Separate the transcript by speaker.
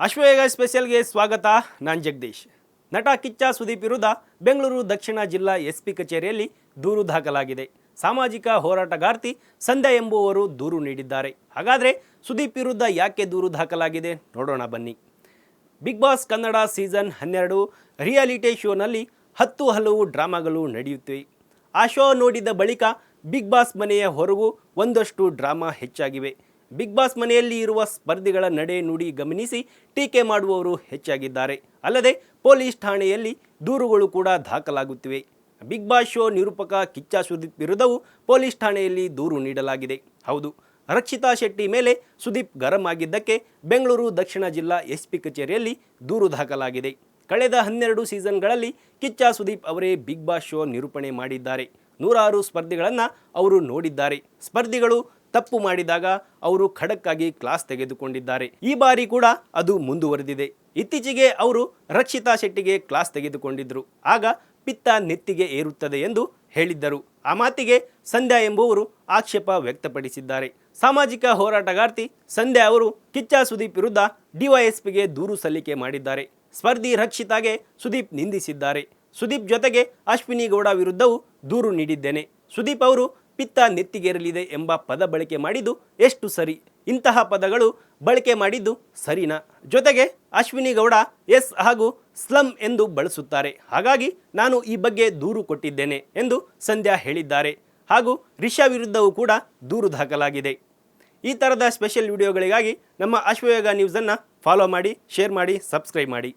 Speaker 1: ಅಶ್ವವೇಗ ಸ್ಪೆಷಲ್ಗೆ ಸ್ವಾಗತ. ನಾನು ಜಗದೀಶ್. ನಟ ಕಿಚ್ಚ ಸುದೀಪ್ ವಿರುದ್ಧ ಬೆಂಗಳೂರು ದಕ್ಷಿಣ ಜಿಲ್ಲಾ ಎಸ್ ಪಿ ಕಚೇರಿಯಲ್ಲಿ ದೂರು ದಾಖಲಾಗಿದೆ. ಸಾಮಾಜಿಕ ಹೋರಾಟಗಾರ್ತಿ ಸಂಧ್ಯಾ ಎಂಬುವವರು ದೂರು ನೀಡಿದ್ದಾರೆ. ಹಾಗಾದರೆ ಸುದೀಪ್ ವಿರುದ್ಧ ಯಾಕೆ ದೂರು ದಾಖಲಾಗಿದೆ? ನೋಡೋಣ ಬನ್ನಿ. ಬಿಗ್ ಬಾಸ್ ಕನ್ನಡ ಸೀಸನ್ ಹನ್ನೆರಡು ರಿಯಾಲಿಟಿ ಶೋನಲ್ಲಿ ಹತ್ತು ಹಲವು ಡ್ರಾಮಾಗಳು ನಡೆಯುತ್ತಿವೆ. ಆ ಶೋ ನೋಡಿದ ಬಳಿಕ ಬಿಗ್ ಬಾಸ್ ಮನೆಯ ಹೊರಗೂ ಒಂದಷ್ಟು ಡ್ರಾಮಾ ಹೆಚ್ಚಾಗಿವೆ. ಬಿಗ್ ಬಾಸ್ ಮನೆಯಲ್ಲಿ ಇರುವ ಸ್ಪರ್ಧಿಗಳ ನಡೆ ನುಡಿ ಗಮನಿಸಿ ಟೀಕೆ ಮಾಡುವವರು ಹೆಚ್ಚಾಗಿದ್ದಾರೆ. ಅಲ್ಲದೆ ಪೊಲೀಸ್ ಠಾಣೆಯಲ್ಲಿ ದೂರುಗಳು ಕೂಡ ದಾಖಲಾಗುತ್ತಿವೆ. ಬಿಗ್ ಬಾಸ್ ಶೋ ನಿರೂಪಕ ಕಿಚ್ಚ ಸುದೀಪ್ ವಿರುದ್ಧವೂ ಪೊಲೀಸ್ ಠಾಣೆಯಲ್ಲಿ ದೂರು ನೀಡಲಾಗಿದೆ. ಹೌದು, ರಕ್ಷಿತಾ ಶೆಟ್ಟಿ ಮೇಲೆ ಸುದೀಪ್ ಗರಂ ಆಗಿದ್ದಕ್ಕೆ ಬೆಂಗಳೂರು ದಕ್ಷಿಣ ಜಿಲ್ಲಾ ಎಸ್ಪಿ ಕಚೇರಿಯಲ್ಲಿ ದೂರು ದಾಖಲಾಗಿದೆ. ಕಳೆದ ಹನ್ನೆರಡು ಸೀಸನ್ಗಳಲ್ಲಿ ಕಿಚ್ಚ ಸುದೀಪ್ ಅವರೇ ಬಿಗ್ ಬಾಸ್ ಶೋ ನಿರೂಪಣೆ ಮಾಡಿದ್ದಾರೆ. ನೂರಾರು ಸ್ಪರ್ಧಿಗಳನ್ನು ಅವರು ನೋಡಿದ್ದಾರೆ. ಸ್ಪರ್ಧಿಗಳು ತಪ್ಪು ಮಾಡಿದಾಗ ಅವರು ಖಡಕ್ಕಾಗಿ ಕ್ಲಾಸ್ ತೆಗೆದುಕೊಂಡಿದ್ದಾರೆ. ಈ ಬಾರಿ ಕೂಡ ಅದು ಮುಂದುವರೆದಿದೆ. ಇತ್ತೀಚೆಗೆ ಅವರು ರಕ್ಷಿತಾ ಶೆಟ್ಟಿಗೆ ಕ್ಲಾಸ್ ತೆಗೆದುಕೊಂಡಿದ್ದರು ಆಗ ಪಿತ್ತ ನೆತ್ತಿಗೆ ಏರುತ್ತದೆ ಎಂದು ಹೇಳಿದ್ದರು. ಆ ಮಾತಿಗೆ ಸಂಧ್ಯಾ ಎಂಬುವರು ಆಕ್ಷೇಪ ವ್ಯಕ್ತಪಡಿಸಿದ್ದಾರೆ. ಸಾಮಾಜಿಕ ಹೋರಾಟಗಾರ್ತಿ ಸಂಧ್ಯಾ ಅವರು ಕಿಚ್ಚ ಸುದೀಪ್ ವಿರುದ್ಧ ಡಿವೈಎಸ್ಪಿಗೆ ದೂರು ಸಲ್ಲಿಕೆ ಮಾಡಿದ್ದಾರೆ. ಸ್ಪರ್ಧಿ ರಕ್ಷಿತಾಗೆ ಸುದೀಪ್ ನಿಂದಿಸಿದ್ದಾರೆ. ಸುದೀಪ್ ಜೊತೆಗೆ ಅಶ್ವಿನಿ ಗೌಡ ವಿರುದ್ಧವೂ ದೂರು ನೀಡಿದ್ದೇನೆ. ಸುದೀಪ್ ಅವರು ಪಿತ್ತ ನೆತ್ತಿಗೇರಲಿದೆ ಎಂಬ ಪದ ಬಳಕೆ ಮಾಡಿದ್ದು ಎಷ್ಟು ಸರಿ. ಇಂತಹ ಪದಗಳು ಬಳಕೆ ಮಾಡಿದ್ದು ಸರಿನಾ? ಜೊತೆಗೆ ಅಶ್ವಿನಿ ಗೌಡ ಎಸ್ ಹಾಗೂ ಸ್ಲಮ್ ಎಂದು ಬಳಸುತ್ತಾರೆ. ಹಾಗಾಗಿ ನಾನು ಈ ಬಗ್ಗೆ ದೂರು ಕೊಟ್ಟಿದ್ದೇನೆ ಎಂದು ಸಂಧ್ಯಾ ಹೇಳಿದ್ದಾರೆ. ಹಾಗೂ ರಿಷಾ ವಿರುದ್ಧವೂ ಕೂಡ ದೂರು ದಾಖಲಾಗಿದೆ. ಈ ಥರದ ಸ್ಪೆಷಲ್ ವಿಡಿಯೋಗಳಿಗಾಗಿ ನಮ್ಮ ಅಶ್ವಯೋಗ ನ್ಯೂಸನ್ನು ಫಾಲೋ ಮಾಡಿ, ಶೇರ್ ಮಾಡಿ, ಸಬ್ಸ್ಕ್ರೈಬ್ ಮಾಡಿ.